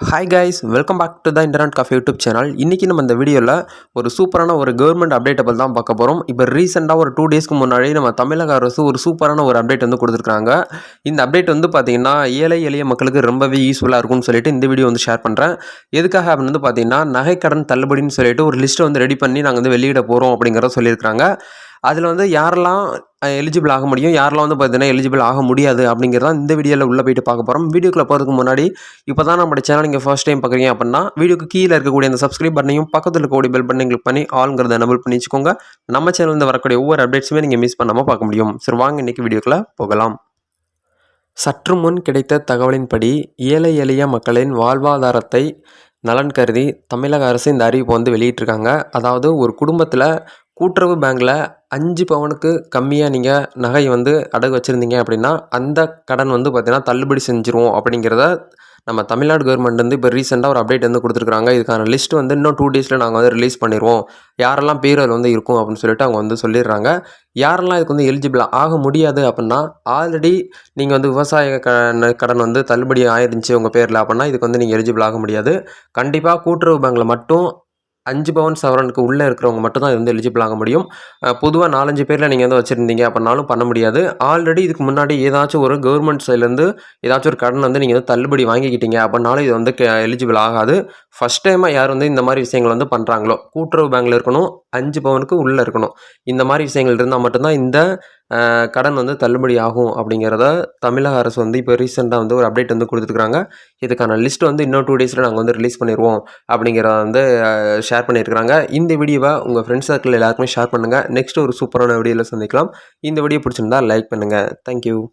Hi guys welcome back to the internet coffee YouTube channel இன்றைக்கி நம்ம இந்த வீடியோவில் ஒரு சூப்பரான ஒரு கவர்மெண்ட் அப்டேட்டபிள் தான் பார்க்க போகிறோம் இப்போ ரீசெண்டாக ஒரு டூ டேஸ்க்கு முன்னாடி நம்ம தமிழக அரசு ஒரு சூப்பரான ஒரு அப்டேட் வந்து கொடுத்துருக்காங்க இந்த அப்டேட் வந்து பார்த்திங்கன்னா ஏழை எளிய மக்களுக்கு ரொம்பவே யூஸ்ஃபுல்லாக இருக்கும்னு சொல்லிட்டு இந்த வீடியோ வந்து ஷேர் பண்ணுறேன் எதுக்காக அப்படின்னு வந்து பார்த்திங்கன்னா நகைக்கடன் தள்ளுபடின்னு சொல்லிட்டு ஒரு லிஸ்ட்டை வந்து ரெடி பண்ணி நாங்கள் வந்து வெளியிட போகிறோம் அப்படிங்கிறத சொல்லியிருக்காங்க அதில் வந்து யாரெல்லாம் எலிஜிபிள் ஆக முடியும். யாரெல்லாம் வந்து பார்த்தீங்கன்னா எலிஜிபிள் ஆக முடியாது அப்படிங்கிறத இந்த வீடியோவில் உள்ளே போயிட்டு பார்க்க போகிறோம் வீடியோக்குள்ளே போகிறதுக்கு முன்னாடி இப்போ தான் நம்ம சேனல் நீங்கள் ஃபர்ஸ்ட் டைம் பார்க்குறீங்க அப்படின்னா வீடியோக்கு கீழே இருக்கக்கூடிய அந்த சப்ஸ்கிரைப் பண்ணையும் பக்கத்தில் இருக்கக்கூடிய பெல் பண்ணி கிளிக் பண்ணி ஆளுங்கிறத எனபிள் பண்ணி வச்சுக்கோங்க. நம்ம சேனலில் வரக்கூடிய ஒவ்வொரு அப்டேட்ஸுமே நீங்கள் மிஸ் பண்ணாமல் பார்க்க முடியும். சரி வாங்க இன்றைக்கி வீடியோக்குள்ளே போகலாம். சற்று முன் கிடைத்த தகவலின்படி ஏழை எளிய மக்களின் வாழ்வாதாரத்தை நலன் கருதி தமிழக அரசு இந்த அறிவிப்பு வந்து வெளியிட்டிருக்காங்க. அதாவது ஒரு குடும்பத்தில் கூட்டுறவு பேங்க்கில் அஞ்சு பவுனுக்கு கம்மியாக நீங்கள் நகை வந்து அடகு வச்சுருந்தீங்க அப்படின்னா அந்த கடன் வந்து பார்த்திங்கன்னா தள்ளுபடி செஞ்சுருவோம் அப்படிங்கிறத நம்ம தமிழ்நாடு கவர்மெண்ட் வந்து இப்போ ரீசெண்டாக ஒரு அப்டேட் வந்து கொடுத்துருக்காங்க இதுக்கான லிஸ்ட் வந்து இன்னும் டூ டேஸில் நாங்கள் வந்து ரிலீஸ் பண்ணிடுவோம் யாரெல்லாம் பேர் அதில் வந்து இருக்கும் அப்படின்னு சொல்லிட்டு அவங்க வந்து சொல்லிடுறாங்க. யாரெல்லாம் இதுக்கு வந்து எலிஜிபிள் ஆக முடியாது அப்படின்னா ஆல்ரெடி நீங்கள் வந்து விவசாய கடன் வந்து தள்ளுபடி ஆயிருந்துச்சு உங்கள் பேரில் அப்படின்னா இதுக்கு வந்து நீங்கள் எலிஜிபிள் ஆக முடியாது. கண்டிப்பாக கூட்டுறவு பேங்கில் மட்டும் அஞ்சு பவன் சவரனுக்கு உள்ளே இருக்கிறவங்க மட்டும் தான் இது வந்து எலிஜிபிள் ஆக முடியும். பொதுவாக நாலஞ்சு பேரில் நீங்கள் வந்து வச்சுருந்தீங்க அப்படின்னாலும் பண்ண முடியாது. ஆல்ரெடி இதுக்கு முன்னாடி ஏதாச்சும் ஒரு கவர்மெண்ட் சைட்லேருந்து ஏதாச்சும் ஒரு கடன் வந்து நீங்கள் வந்து தள்ளுபடி வாங்கிக்கிட்டீங்க அப்படின்னாலும் இது வந்து எலிஜிபிள் ஆகாது. ஃபஸ்ட் டைமாக யார் வந்து இந்த மாதிரி விஷயங்கள் வந்து பண்ணுறாங்களோ கூட்டுறவு பேங்கில் இருக்கணும் அஞ்சு பவனுக்கு உள்ளே இருக்கணும். இந்த மாதிரி விஷயங்கள் இருந்தால் மட்டும்தான் இந்த கடன் வந்து தள்ளுபடி ஆகும் அப்படிங்கிறத தமிழக அரசு வந்து இப்போ ரீசெண்டாக வந்து ஒரு அப்டேட் வந்து கொடுத்துருக்குறாங்க. இதுக்கான லிஸ்ட் வந்து இன்னும் டூ டேஸில் நாங்கள் வந்து ரிலீஸ் பண்ணிடுவோம் அப்படிங்கிறத வந்து ஷேர் பண்ணியிருக்கிறாங்க இந்த வீடியோவை உங்கள் ஃப்ரெண்ட்ஸ் சர்க்கிள் எல்லாருக்குமே ஷேர் பண்ணுங்கள் நெக்ஸ்ட் ஒரு சூப்பரான வீடியோவில் சந்திக்கலாம். இந்த வீடியோ பிடிச்சிருந்தா லைக் பண்ணுங்கள் தேங்க்யூ